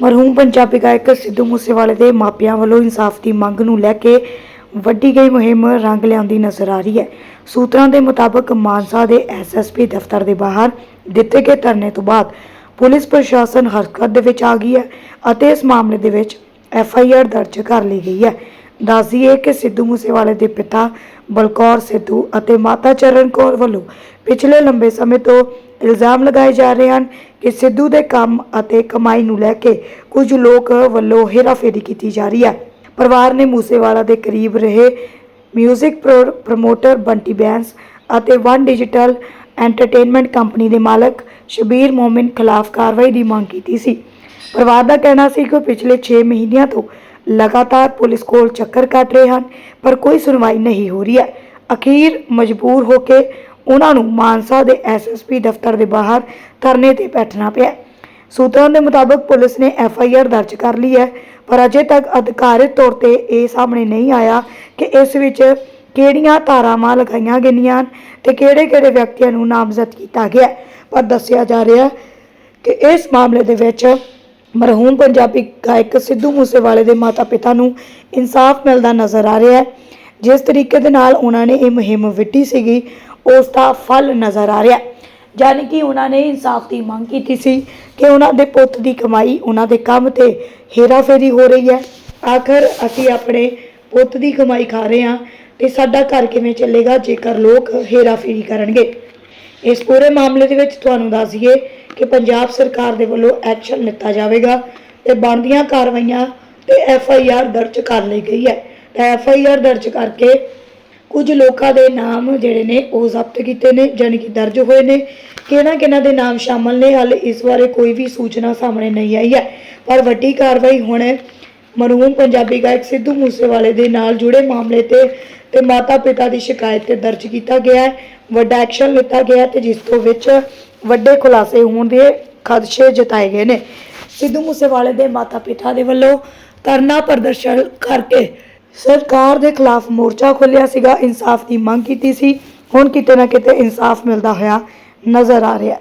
ਮਰਹੂਮ ਪੰਜਾਬੀ ਗਾਇਕ ਸਿੱਧੂ ਮੂਸੇਵਾਲੇ ਦੇ ਮਾਪਿਆਂ ਵੱਲੋਂ ਇਨਸਾਫ ਦੀ ਮੰਗ ਨੂੰ ਲੈ ਕੇ ਵੱਡੀ ਗਈ ਮੁਹਿੰਮ ਰੰਗ ਲਿਆਉਂਦੀ ਨਜ਼ਰ ਆ ਰਹੀ ਹੈ। ਸੂਤਰਾਂ ਦੇ ਮੁਤਾਬਕ ਮਾਨਸਾ ਦੇ ਐਸਐਸਪੀ ਦਫ਼ਤਰ ਦੇ ਬਾਹਰ ਦਿੱਤੇ ਗਏ ਧਰਨੇ ਤੋਂ ਬਾਅਦ ਪੁਲਿਸ ਪ੍ਰਸ਼ਾਸਨ ਹਰਕਤ ਦੇ ਵਿੱਚ ਆ ਗਈ ਹੈ ਅਤੇ ਇਸ ਮਾਮਲੇ ਦੇ ਵਿੱਚ ਐੱਫ ਆਈ ਆਰ ਦਰਜ ਕਰ ਲਈ ਗਈ ਹੈ। ਦੱਸਦੀਏ ਕਿ ਸਿੱਧੂ ਮੂਸੇਵਾਲੇ ਦੇ ਪਿਤਾ ਬਲਕੌਰ ਸਿੱਧੂ ਅਤੇ ਮਾਤਾ ਚਰਨ ਕੌਰ ਵੱਲੋਂ ਪਿਛਲੇ ਲੰਬੇ ਸਮੇਂ ਤੋਂ ਇਲਜ਼ਾਮ ਲਗਾਏ ਜਾ ਰਹੇ ਹਨ ਕਿ ਸਿੱਧੂ ਦੇ ਕੰਮ ਅਤੇ ਕਮਾਈ ਨੂੰ ਲੈ ਕੇ ਕੁਝ ਲੋਕ ਵੱਲੋਂ ਹੇਰਾਫੇਰੀ ਕੀਤੀ ਜਾ ਰਹੀ ਹੈ। ਪਰਿਵਾਰ ਨੇ ਮੂਸੇਵਾਲਾ ਦੇ ਕਰੀਬ ਰਹੇ music pro- promoter Bunty Bains ਅਤੇ ਵਨ ਡਿਜੀਟਲ ਐਂਟਰਟੇਨਮੈਂਟ ਕੰਪਨੀ ਦੇ ਮਾਲਕ ਸ਼ਬੀਰ ਮੋਮਿਨ ਖਿਲਾਫ ਕਾਰਵਾਈ ਦੀ ਮੰਗ ਕੀਤੀ ਸੀ। ਪਰਿਵਾਰ ਦਾ ਕਹਿਣਾ ਸੀ ਕਿ ਉਹ ਪਿਛਲੇ 6 ਮਹੀਨਿਆਂ ਤੋਂ ਲਗਾਤਾਰ ਪੁਲਿਸ ਕੋਲ ਚੱਕਰ ਕੱਟ ਰਹੇ ਹਨ, ਪਰ ਕੋਈ ਸੁਣਵਾਈ ਨਹੀਂ ਹੋ ਰਹੀ ਹੈ। ਅਖੀਰ ਮਜਬੂਰ ਹੋ ਕੇ ਉਹਨਾਂ ਨੂੰ ਮਾਨਸਾ ਦੇ ਐਸਐਸਪੀ ਦਫ਼ਤਰ ਦੇ ਬਾਹਰ ਧਰਨੇ ਤੇ ਬੈਠਣਾ ਪਿਆ। ਸੂਤਰਾਂ ਦੇ ਮੁਤਾਬਕ ਪੁਲਿਸ ਨੇ ਐਫ ਆਈ ਆਰ ਦਰਜ ਕਰ ਲਈ ਹੈ, ਪਰ ਅਜੇ ਤੱਕ ਅਧਿਕਾਰਿਤ ਤੌਰ ਤੇ ਇਹ ਸਾਹਮਣੇ ਨਹੀਂ ਆਇਆ ਕਿ ਇਸ ਵਿੱਚ ਕਿਹੜੀਆਂ ਧਾਰਾਵਾਂ ਲਗਾਈਆਂ ਗਈਆਂ ਹਨ ਤੇ ਕਿਹੜੇ-ਕਿਹੜੇ ਵਿਅਕਤੀਆਂ ਨੂੰ ਨਾਮਜ਼ਦ ਕੀਤਾ ਗਿਆ ਪਰ ਦੱਸਿਆ ਜਾ ਰਿਹਾ ਕਿ ਇਸ ਮਾਮਲੇ ਦੇ ਵਿੱਚ ਮਰਹੂਮ ਪੰਜਾਬੀ ਗਾਇਕ ਸਿੱਧੂ ਮੂਸੇਵਾਲੇ ਦੇ ਮਾਤਾ-ਪਿਤਾ ਨੂੰ ਇਨਸਾਫ ਮਿਲਦਾ ਨਜ਼ਰ ਆ ਰਿਹਾ ਹੈ। ਜਿਸ ਤਰੀਕੇ ਦੇ ਨਾਲ ਉਹਨਾਂ ਨੇ ਇਹ ਮੁਹਿੰਮ ਵਿੱਢੀ ਸੀਗੀ, ਉਸ ਦਾ ਫਲ ਨਜ਼ਰ ਆ ਰਿਹਾ ਹੈ। ਯਾਨੀ ਕਿ ਉਹਨਾਂ ਨੇ ਇਨਸਾਫ ਦੀ ਮੰਗ ਕੀਤੀ ਸੀ ਕਿ ਉਹਨਾਂ ਦੇ ਪੁੱਤ ਦੀ ਕਮਾਈ ਉਹਨਾਂ ਦੇ ਕੰਮ ਤੇ ਹੇਰਾਫੇਰੀ ਹੋ ਰਹੀ ਹੈ। ਆਖਰ ਅਸੀਂ ਆਪਣੇ ਪੁੱਤ ਦੀ ਕਮਾਈ ਖਾ ਰਹੇ ਹਾਂ ਤੇ ਸਾਡਾ ਘਰ ਕਿਵੇਂ ਚੱਲੇਗਾ ਜੇਕਰ ਲੋਕ ਹੇਰਾਫੇਰੀ ਕਰਨਗੇ? ਇਸ ਪੂਰੇ ਮਾਮਲੇ ਦੇ ਵਿੱਚ ਤੁਹਾਨੂੰ ਦੱਸ ਕਿ ਪੰਜਾਬ ਸਰਕਾਰ ਦੇ ਵੱਲੋਂ ਐਕਸ਼ਨ ਲਿੱਤਾ ਜਾਵੇਗਾ ਤੇ ਬਣਦੀਆਂ ਕਾਰਵਾਈਆਂ ਤੇ ਐਫ ਆਈ ਆਰ ਦਰਜ ਕਰ ਲਈ ਗਈ ਹੈ। ਤਾਂ ਐਫ ਆਈ ਆਰ ਦਰਜ ਕਰਕੇ ਕੁਝ ਲੋਕਾਂ ਦੇ ਨਾਮ ਜਿਹੜੇ ਨੇ ਉਹ ਜ਼ਬਤ ਕੀਤੇ ਨੇ, ਜਾਣੀ ਕਿ ਦਰਜ ਹੋਏ ਨੇ। ਕਿਹਨਾਂ ਕਿਹਨਾਂ ਦੇ ਨਾਮ ਸ਼ਾਮਲ ਨੇ, ਹਾਲੇ ਇਸ ਬਾਰੇ ਕੋਈ ਵੀ ਸੂਚਨਾ ਸਾਹਮਣੇ ਨਹੀਂ ਆਈ ਹੈ। ਪਰ ਵੱਡੀ ਕਾਰਵਾਈ ਹੁਣ ਮਰਹੂਮ ਪੰਜਾਬੀ ਗਾਇਕ ਸਿੱਧੂ ਮੂਸੇਵਾਲੇ ਦੇ ਨਾਲ ਜੁੜੇ ਮਾਮਲੇ ਤੇ ਤੇ ਮਾਤਾ ਪਿਤਾ ਦੀ ਸ਼ਿਕਾਇਤ ਤੇ ਦਰਜ ਕੀਤਾ ਗਿਆ ਹੈ। ਵੱਡਾ ਐਕਸ਼ਨ ਲਿੱਤਾ ਗਿਆ ਹੈ ਤੇ ਜਿਸ ਤੋਂ ਵਿੱਚ ਵੱਡੇ ਖੁਲਾਸੇ ਹੋਣ ਦੇ ਖਦਸ਼ੇ ਜਤਾਏ ਗਏ ਨੇ। ਸਿੱਧੂ ਮੂਸੇਵਾਲੇ ਦੇ ਮਾਤਾ ਪਿਤਾ ਦੇ ਵੱਲੋਂ ਧਰਨਾ ਪ੍ਰਦਰਸ਼ਨ ਕਰਕੇ ਸਰਕਾਰ ਦੇ ਖਿਲਾਫ ਮੋਰਚਾ ਖੋਲ੍ਹਿਆ ਸੀਗਾ। ਇਨਸਾਫ ਦੀ ਮੰਗ ਕੀਤੀ ਸੀ। ਹੁਣ ਕਿਤੇ ਨਾ ਕਿਤੇ ਇਨਸਾਫ ਮਿਲਦਾ ਹੋਇਆ ਨਜ਼ਰ ਆ ਰਿਹਾ ਹੈ।